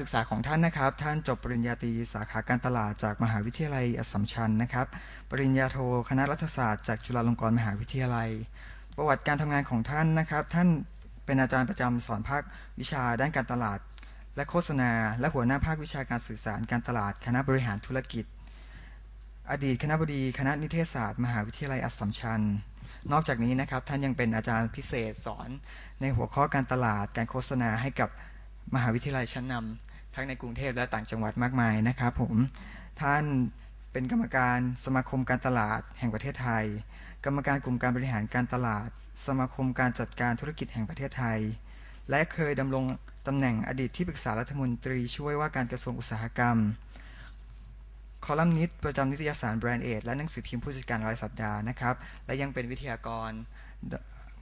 ศึกษาของท่านนะครับ ท่านจบปริญญาตรีสาขาการตลาดจากมหาวิทยาลัยอัสสัมชัญนะครับ ปริญญาโทคณะรัฐศาสตร์จากจุฬาลงกรณ์มหาวิทยาลัย ประวัติการทำงานของท่านนะครับ ท่านเป็นอาจารย์ประจำสอนภาควิชาด้านการตลาด และโฆษณา และหัวหน้าภาควิชาการสื่อสารการตลาด คณะบริหารธุรกิจ อดีตคณะบดีคณะนิเทศศาสตร์ มหาวิทยาลัยอัสสัมชัญนอกจากนี้นะครับท่านยังเป็นอาจารย์พิเศษสอนในหัวข้อการตลาดการโฆษณาให้กับ มหาวิทยาลัยชั้นนำทั้งในกรุงเทพและต่างจังหวัดมากมายนะครับผมท่านเป็นกรรมการสมาคมการตลาดแห่งประเทศไทย กรรมการกลุ่มการบริหารการตลาด สมาคมการจัดการธุรกิจแห่งประเทศไทย และเคยดำรงตำแหน่งอดีตที่ปรึกษารัฐมนตรีช่วยว่าการกระทรวงอุตสาหกรรม คอลัมนิสต์ประจำนิตยสารแบรนด์เอทและหนังสือพิมพ์ผู้จัดการรายสัปดาห์นะครับ และยังเป็นวิทยากร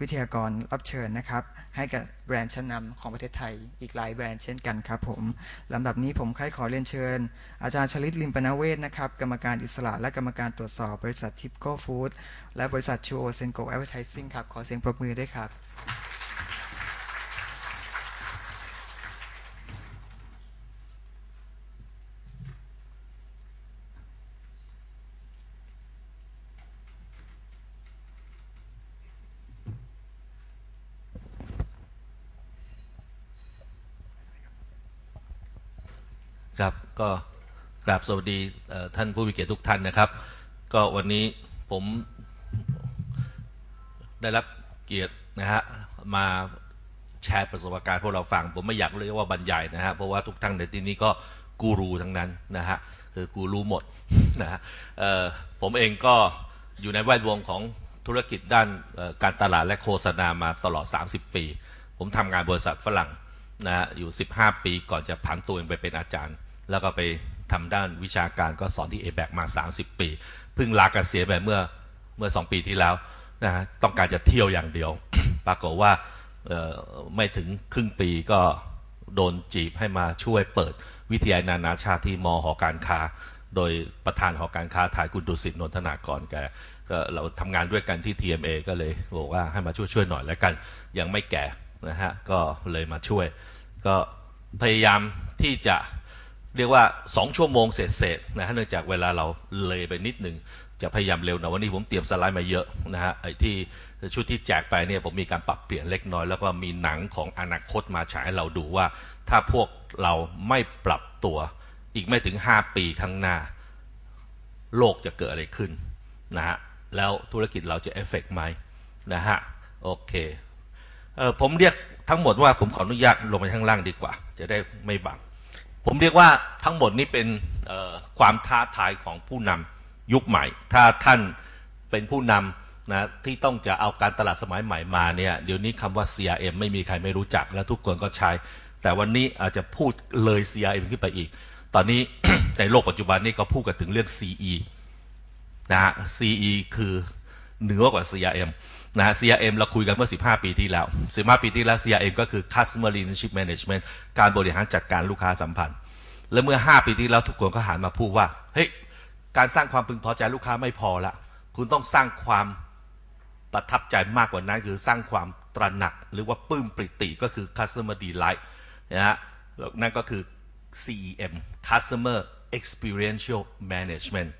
วิทยากรรับเชิญนะครับ ให้กับแบรนด์ชั้นนำของประเทศไทย อีกหลายแบรนด์เช่นกันครับผมลำดับนี้ผมค่อยขอเรียนเชิญ อาจารย์ชลิตลิมปนาเวศนะครับ กรรมการอิสระและกรรมการตรวจสอบบริษัททิปโก้ฟู้ดและบริษัทชูโอเซนโกแอดเวอร์ทิซิ่งครับ ขอเสียงปรบมือด้วยครับ ครับก็กราบสวัสดีท่านผู้มีเกียรติทุกท่านนะครับ ก็วันนี้ผมได้รับเกียรตินะฮะมาแชร์ประสบการณ์พวกเราฟัง ผมไม่อยากเรียกว่าบรรยายนะฮะเพราะว่าทุกท่านในที่นี้ก็กูรูทั้งนั้นนะฮะคือกูรู้หมดนะฮะผมเองก็อยู่ในแวดวงของธุรกิจด้านการตลาดและโฆษณามาตลอด 30 ปี ผมทำงานบริษัทฝรั่ง นะอยู่ 15 ปีก่อนจะผันตัวเองไปเป็นอาจารย์ แล้วก็ไปทำด้านวิชาการก็สอนที่ a b a c มา 30 ปีเพิ่งลาเกษียณไปเมื่อเมื่อ 2 ปีที่แล้วนะฮะต้องการจะเที่ยวอย่างเดียว ปรากฏว่าไม่ถึงครึ่งปีก็โดนจีบให้มาช่วยเปิดวิทยายนานาชาติที่มหอการค้า โดยประธานหอการค้าไทยคุณดุสิตนนทนากรแกก็เราทำงานด้วยกันที่ TMA ก็เลยบอกว่าให้มาช่วยช่วยหน่อยแล้วกัน ยังไม่แก่ นะฮะก็เลยมาช่วย ก็พยายามที่จะเรียกว่า2ชั่วโมงเศษๆนะฮะเนื่องจากเวลาเราเลยไปนิดหนึ่งจะพยายามเร็วหน่อยวันนี้ผมเตรียมสไลด์มาเยอะนะฮะไอ้ที่ชุดที่แจกไปเนี่ยผมมีการปรับเปลี่ยนเล็กน้อย แล้วก็มีหนังของอนาคตมาฉายให้เราดูว่า ถ้าพวกเราไม่ปรับตัว อีกไม่ถึง 5 ปีข้างหน้า โลกจะเกิดอะไรขึ้นนะฮะแล้วธุรกิจเราจะเอฟเฟกต์ไหมนะฮะโอเค เออผมเรียกทั้งหมดว่าผมขออนุญาตลงไปข้างล่างดีกว่า จะได้ไม่บังผมเรียกว่าทั้งหมดนี้เป็นความท้าทายของผู้นำยุคใหม่ ถ้าท่านเป็นผู้นำนะที่ต้องจะเอาการตลาดสมัยใหม่มาเนี่ยเดี๋ยวนี้คำว่า CRM ไม่มีใครไม่รู้จักและทุกคนก็ใช้ แต่วันนี้อาจจะพูดเลย CRM ขึ้นไปอีก ตอนนี้ในโลกปัจจุบันนี้ก็พูดกันถึงเรื่อง CE นะฮะ CE คือเหนือกว่า CRM นะ CRM เราคุยกันเมื่อ 15 ปีที่แล้ว 15 ปีที่แล้ว CRM ก็คือ Customer Relationship Management การบริหารจัดการลูกค้าสัมพันธ์ และเมื่อ 5 ปีที่แล้วทุกคนก็หันมาพูดว่า เฮ้ย การสร้างความพึงพอใจลูกค้าไม่พอละ คุณต้องสร้างความประทับใจมากกว่านั้น คือสร้างความตระหนัก หรือว่าปลื้มปริติก็คือ Customer Delight นะฮะ นั่นก็คือ CEM Customer Experiential Management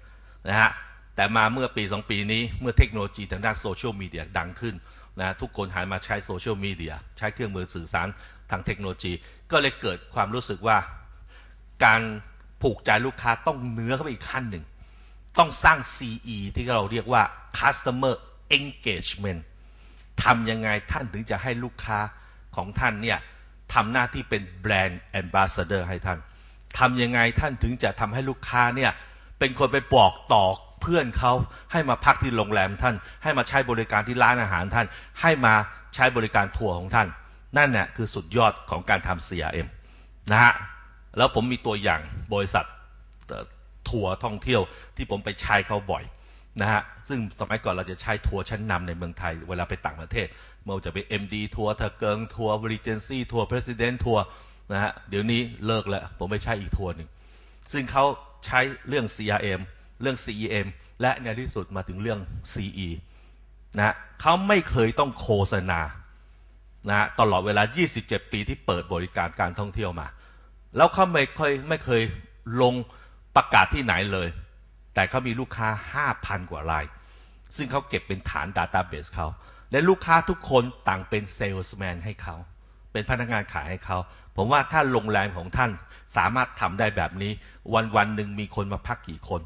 นะฮะ แต่มาเมื่อปี 2 ปีนี้เมื่อเทคโนโลยีทางด้านโซเชียลมีเดียดังขึ้นนะทุกคนหันมาใช้โซเชียลมีเดียใช้เครื่องมือสื่อสารทางเทคโนโลยี ก็เลยเกิดความรู้สึกว่า การผูกใจลูกค้าต้องเนื้อเข้าไปอีกขั้นหนึ่ง ต้องสร้าง CE ที่เราเรียกว่า Customer Engagement ทำยังไงท่านถึงจะให้ลูกค้าของท่านเนี่ยทำหน้าที่เป็นแบรนด์ Ambassador ให้ท่านทำยังไงท่านถึงจะทำให้ลูกค้าเนี่ยเป็นคนไปบอกต่อ เพื่อนเขาให้มาพักที่โรงแรมท่าน ให้มาใช้บริการที่ร้านอาหารท่าน ให้มาใช้บริการทัวร์ของท่าน นั่นเนี่ยคือสุดยอดของการทำ CRM นะฮะแล้วผมมีตัวอย่างบริษัททัวร์ท่องเที่ยวที่ผมไปใช้เขาบ่อยนะฮะซึ่งสมัยก่อนเราจะใช้ทัวร์ชั้นนำในเมืองไทย เวลาไปต่างประเทศไม่ว่าจะเป็น MD ทัวร์เทอร์เกิงทัวร์ Regency ทัวร์ President ทัวร์นะฮะเดี๋ยวนี้เลิกแล้ว ผมไปใช้อีกทัวร์หนึ่ง ซึ่งเขาใช้เรื่อง CRM เรื่อง CEM และในที่สุดมาถึงเรื่อง CE นะเขาไม่เคยต้องโฆษณานะตลอดเวลา 27 ปีที่เปิดบริการการท่องเที่ยวมา แล้วเขาไม่เคยไม่เคยลงประกาศที่ไหนเลย แต่เขามีลูกค้า 5,000 กว่าราย ซึ่งเขาเก็บเป็นฐานดัตต้าเบสเขา และลูกค้าทุกคนต่างเป็นเซลส์แมนให้เขา เป็นพนักงานขายให้เขา ผมว่าถ้าโรงแรมของท่านสามารถทำได้แบบนี้ วันวันหนึ่งมีคนมาพักกี่คน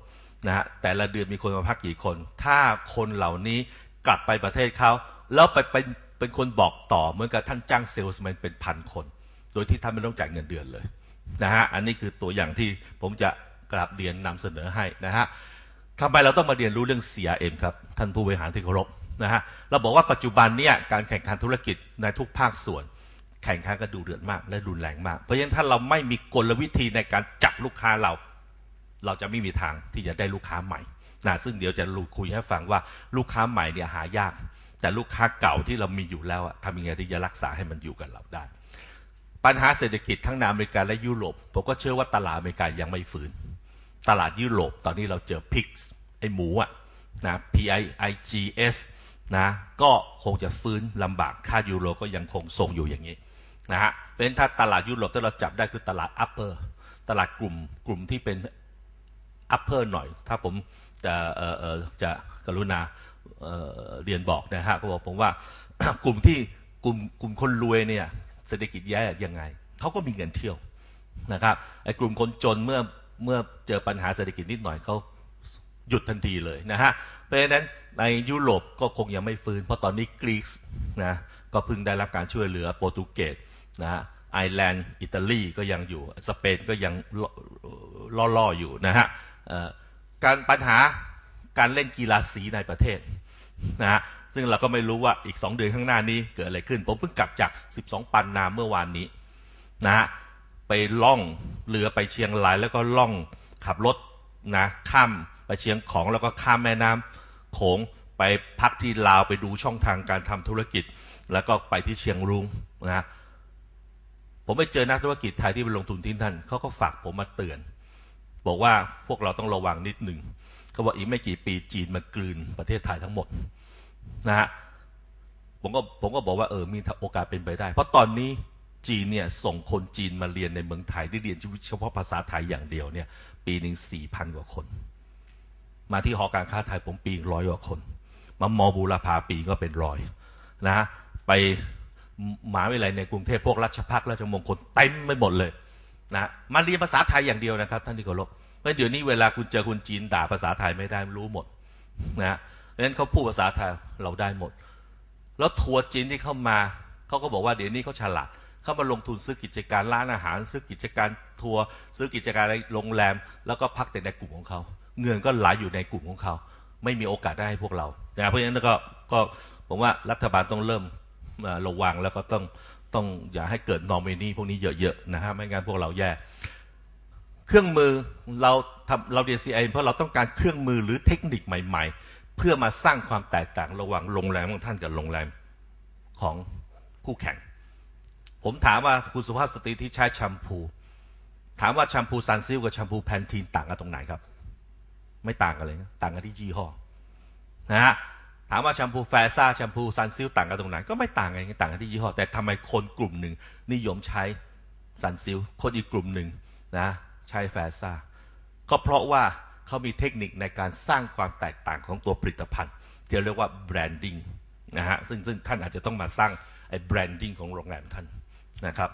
นะฮะแต่ละเดือนมีคนมาพักกี่คน ถ้าคนเหล่านี้กลับไปประเทศเขาแล้วไปเป็นเป็นคนบอกต่อเหมือนกับท่านจ้างเซลส์แมนเป็นพันคน โดยที่ท่านไม่ต้องจ่ายเงินเดือนเลยนะฮะอันนี้คือตัวอย่างที่ผมจะกราบเรียนนำเสนอให้นะฮะทำไมเราต้องมาเรียนรู้เรื่อง CRM ครับ ท่านผู้บริหารที่เคารพนะฮะเราบอกว่าปัจจุบันเนี่ยการแข่งขันธุรกิจในทุกภาคส่วน แข่งขันกันดูเดือดมากและรุนแรงมาก เพราะฉะนั้นถ้าเราไม่มีกลวิธีในการจับลูกค้าเรา เราจะไม่มีทางที่จะได้ลูกค้าใหม่นะซึ่งเดี๋ยวจะรูคุยให้ฟังว่าลูกค้าใหม่เนี่ยหายาก แต่ลูกค้าเก่าที่เรามีอยู่แล้วทำยังไงที่จะรักษาให้มันอยู่กับเราได้ ปัญหาเศรษฐกิจทั้งในอเมริกาและยุโรปผมก็เชื่อว่าตลาดอเมริกายังไม่ฟื้น ตลาดยุโรปตอนนี้เราเจอพิกไอหมูอะนะ P I I G S นะก็คงจะฟื้นลำบากค่ายูโรก็ยังคงทรงอยู่อย่างนี้นะฮะเป็นถ้าตลาดยุโรปที่เราจับได้คือตลาด upper ตลาดกลุ่มกลุ่มที่เป็น upper หน่อย ถ้าผมจะจะกรุณาเรียนบอกนะฮะก็บอกผมว่ากลุ่มที่กลุ่มกลุ่มคนรวยเนี่ยเศรษฐกิจแย่ยังไงเขาก็มีเงินเที่ยวนะครับไอ้กลุ่มคนจนเมื่อเมื่อเจอปัญหาเศรษฐกิจนิดหน่อยเขาหยุดทันทีเลยนะฮะเพราะฉะนั้นในยุโรปก็คงยังไม่ฟื้น เพราะตอนนี้กรีซนะก็เพิ่งได้รับการช่วยเหลือโปรตุเกสนะฮะไอร์แลนด์อิตาลีก็ยังอยู่สเปนก็ยังล่อๆอยู่นะฮะ การปัญหาการเล่นกีฬาสีในประเทศนะฮะซึ่งเราก็ไม่รู้ว่าอีก 2 เดือนข้างหน้านี้เกิดอะไรขึ้น ผมเพิ่งกลับจาก 12 ปันนาเมื่อวานนี้นะฮะไปล่องเรือไปเชียงรายแล้วก็ล่องขับรถนะข้ามไปเชียงของแล้วก็ข้ามแม่น้ำโขงไปพักที่ลาวไปดูช่องทางการทำธุรกิจ แล้วก็ไปที่เชียงรุ้งนะผมไปเจอนักธุรกิจไทยที่ไปลงทุนที่นั่นเขาก็ฝากผมมาเตือน บอกว่าพวกเราต้องระวังนิดหนึ่งเขาบอกอีกไม่กี่ปีจีนมากลืนประเทศไทยทั้งหมดนะฮะผมก็ผมก็บอกว่าเออมีโอกาสเป็นไปได้ เพราะตอนนี้จีนเนี่ยส่งคนจีนมาเรียนในเมืองไทยที่เรียนเฉพาะภาษาไทยอย่างเดียวเนี่ย ปีหนึ่งสี่พันกว่าคน มาที่หอการค้าไทยผมปีร้อยกว่าคน มามอบูรพาปีก็เป็นร้อยนะ ไปหมหาวิทยาลัยในกรุงเทพพวกราชพักราชมงคลเต็มไปหมดเลย นะมาเรียนภาษาไทยอย่างเดียวนะครับ ท่านที่เคารพเพราะเดี๋ยวนี้เวลาคุณเจอคุณจีนด่าภาษาไทยไม่ได้รู้หมดนะเพราะฉะนั้นเขาพูดภาษาไทยเราได้หมด แล้วทัวร์จีนที่เข้ามาเขาก็บอกว่าเดี๋ยวนี้เขาฉลาดเข้ามาลงทุนซื้อกิจการร้านอาหาร ซื้อกิจการทัวร์ซื้อกิจการโรงแรม แล้วก็พักแต่ในกลุ่มของเขาเงินก็ไหลอยู่ในกลุ่มของเขา ไม่มีโอกาสได้ให้พวกเรานะเพราะฉะนั้นก็ก็ผมว่ารัฐบาลต้องเริ่มระวังแล้วก็ต้อง ต้องอย่าให้เกิดนอมินีพวกนี้เยอะๆนะฮะไม่งั้นพวกเราแย่เครื่องมือเราทำเราเรียน CI เพราะเราต้องการเครื่องมือหรือเทคนิคใหม่ ๆ เพื่อมาสร้างความแตกต่างระหว่างโรงแรมของท่านกับโรงแรมของคู่แข่ง ผมถามว่าคุณสุภาพสตรีที่ใช้แชมพู ถามว่าแชมพูซันซิลกับแชมพูแพนทีนต่างกันตรงไหนครับ ไม่ต่างกันเลยนะต่างกันที่ยี่ห้อนะฮะ ถามว่าแชมพูแฟซ่าแชมพูซันซิลต่างกันตรงไหนก็ไม่ต่างกันต่างกันที่ยี่ห้อแต่ทำไมคนกลุ่มหนึ่งนิยมใช้ซันซิลคนอีกกลุ่มหนึ่งนะใช้แฟซ่าก็เพราะว่าเขามีเทคนิคในการสร้างความแตกต่างของตัวผลิตภัณฑ์ที่เรียกว่าแบรนดิ้งนะฮะซึ่งซึ่งท่านอาจจะต้องมาสร้างไอ้แบรนดิ้งของโรงแรมท่านนะครับ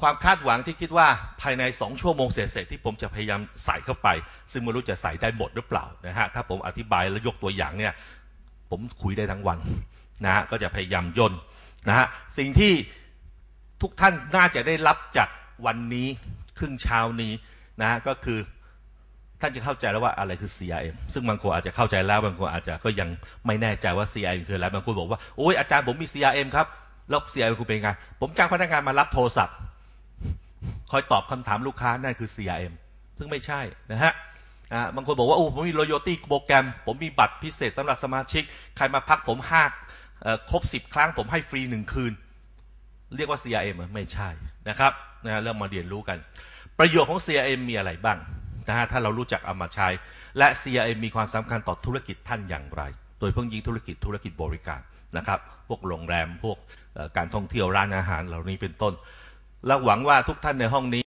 ความคาดหวังที่คิดว่าภายใน 2 ชั่วโมงเศษๆที่ผมจะพยายามใส่เข้าไป ซึ่งไม่รู้จะใส่ได้หมดหรือเปล่านะฮะถ้าผมอธิบายแล้วยกตัวอย่างเนี่ยผมคุยได้ทั้งวันนะฮะก็จะพยายามย่นนะฮะสิ่งที่ทุกท่านน่าจะได้รับจากวันนี้ครึ่งเช้านี้นะฮะก็คือท่านจะเข้าใจแล้วว่าอะไรคือ CRM ซึ่งบางคนอาจจะเข้าใจแล้วบางคนอาจจะก็ยังไม่แน่ใจว่า CRM คืออะไรบางคนบอกว่าโอ้ยอาจารย์ผมมี CRM ครับแล้ว CRM คุณเป็นไงผมจ้างพนักงานมารับโทรศัพท์ คอยตอบคำถามลูกค้านั่นคือ CRM ซึ่งไม่ใช่นะฮะบางคนบอกว่าโอ้ผมมี loyalty โปรแกรม ผมมีบัตรพิเศษสำหรับสมาชิก ใครมาพักผมห้าครบสิบครั้งผมให้ฟรีหนึ่งคืน เรียกว่า CRM ไม่ใช่นะครับนะเริ่มมาเรียนรู้กัน ประโยชน์ของ CRM มีอะไรบ้างนะฮะถ้าเรารู้จักเอามาใช้ และ CRM มีความสำคัญต่อธุรกิจท่านอย่างไร โดยเพิ่งยิ่งธุรกิจธุรกิจบริการนะครับ พวกโรงแรม พวกการท่องเที่ยวร้านอาหารเหล่านี้เป็นต้น และหวังว่าทุกท่านในห้องนี้